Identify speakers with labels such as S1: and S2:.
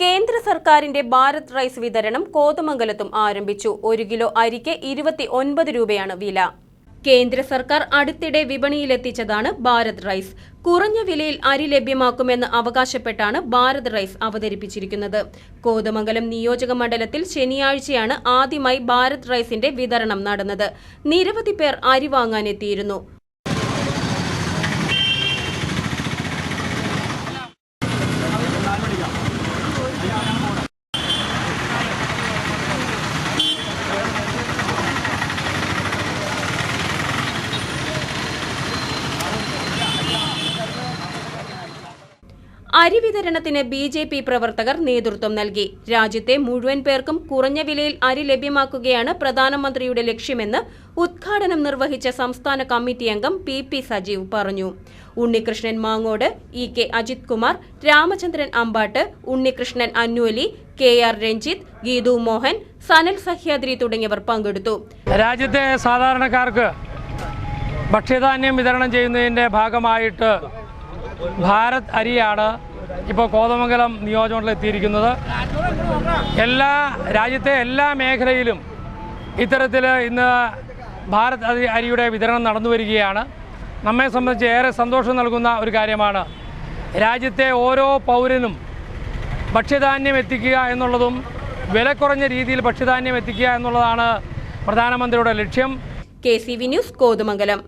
S1: കേന്ദ്ര സർക്കാരിന്റെ ഭാരത് റൈസ് വിതരണം കോതമംഗലത്തും ആരംഭിച്ചു. ഒരു കിലോ അരിക്ക് ഇരുപത്തി ഒൻപത് രൂപയാണ് വില. കേന്ദ്ര സർക്കാർ അടുത്തിടെ വിപണിയിലെത്തിച്ചതാണ് ഭാരത് റൈസ്. കുറഞ്ഞ വിലയിൽ അരി ലഭ്യമാക്കുമെന്ന് അവകാശപ്പെട്ടാണ് ഭാരത് റൈസ് അവതരിപ്പിച്ചിരിക്കുന്നത്. കോതമംഗലം നിയോജക മണ്ഡലത്തിൽ ശനിയാഴ്ചയാണ് ആദ്യമായി ഭാരത് റൈസിന്റെ വിതരണം നടന്നത്. നിരവധി പേർ അരി വാങ്ങാനെത്തിയിരുന്നു. അരി വിതരണത്തിന് ബി ജെ പി പ്രവർത്തകർ നേതൃത്വം നൽകി. രാജ്യത്തെ മുഴുവൻ പേർക്കും കുറഞ്ഞ വിലയിൽ അരി ലഭ്യമാക്കുകയാണ് പ്രധാനമന്ത്രിയുടെ ലക്ഷ്യമെന്ന് ഉദ്ഘാടനം നിർവഹിച്ച സംസ്ഥാന കമ്മിറ്റി അംഗം പി പി സജീവ് പറഞ്ഞു. Unnikrishnan Mangode E K Ajith Kumar Ramachandran Ambattu Unnikrishnan Anvali K R Ranjith Geethu Mohan Sanal Sahyadri തുടങ്ങിയവർ പങ്കെടുത്തു.
S2: രാജ്യത്തെ സാധാരണക്കാർക്ക് ഭക്ഷ്യധാന്യം വിതരണം ചെയ്യുന്നതിന്റെ ഭാഗമായിട്ട് ഭാരത് അരിയാണ് ഇപ്പോൾ കോതമംഗലം നിയോജകമണ്ഡലം എത്തിയിരിക്കുന്നത്. എല്ലാ രാജ്യത്തെ എല്ലാ മേഖലയിലും ഇത്തരത്തിൽ ഇന്ന് ഭാരത് അരി അരിയുടെ വിതരണം നടന്നു വരികയാണ്. നമ്മെ സംബന്ധിച്ച് ഏറെ സന്തോഷം നൽകുന്ന ഒരു കാര്യമാണ് രാജ്യത്തെ ഓരോ പൗരനും ഭക്ഷ്യധാന്യം എത്തിക്കുക എന്നുള്ളതും വില കുറഞ്ഞ രീതിയിൽ ഭക്ഷ്യധാന്യം എത്തിക്കുക എന്നുള്ളതാണ് പ്രധാനമന്ത്രിയുടെ ലക്ഷ്യം.
S1: K C V news Kothamangalam.